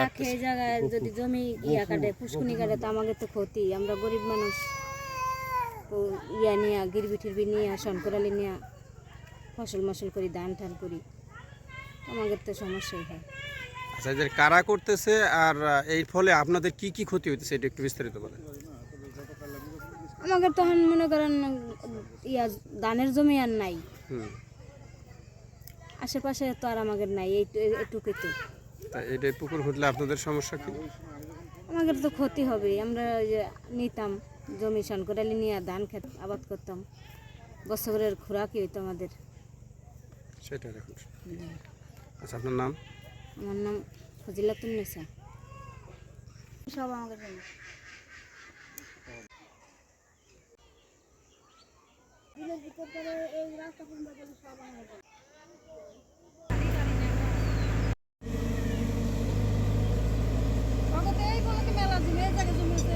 রাখে এই জায়গায় যদি জমি ইয়া কাটে পুষ্কুনি কাটে তো আমাদের তো ক্ষতি। আমরা গরিব মানুষ। ইয়া নিয়ে গিরবি টিরবি নিয়ে শঙ্করালি নিয়ে ফসল মসল করি ধান টান করি। আমাদের তো সমস্যাই হয়। আচ্ছা যে কারা করতেছে আর এই ফলে আপনাদের কি কি ক্ষতি হইতেছে এটা একটু বিস্তারিত বলেন। আমাদের তখন মনে করেন ইয়া ধানের জমি আর নাই। হুম। আশেপাশে তো আর আমাদের নাই এই এটুকুই তো। তা এটা পুকুর ঘুরলে আপনাদের সমস্যা কি? আমাদের তো ক্ষতি হবে আমরা ওই যে নিতাম জমি শনকরালি নিয়ে ধান খেত আবাদ করতাম। বছরের খোরাকি হইতো আমাদের। সেটা দেখুন। আচ্ছা আপনার নাম? আমার নাম ফজিলাতুন নেসা। সব আমাদের বিলের ভিতর করে এই রাস্তা সব আমাদের জন্য। 里面这个都没有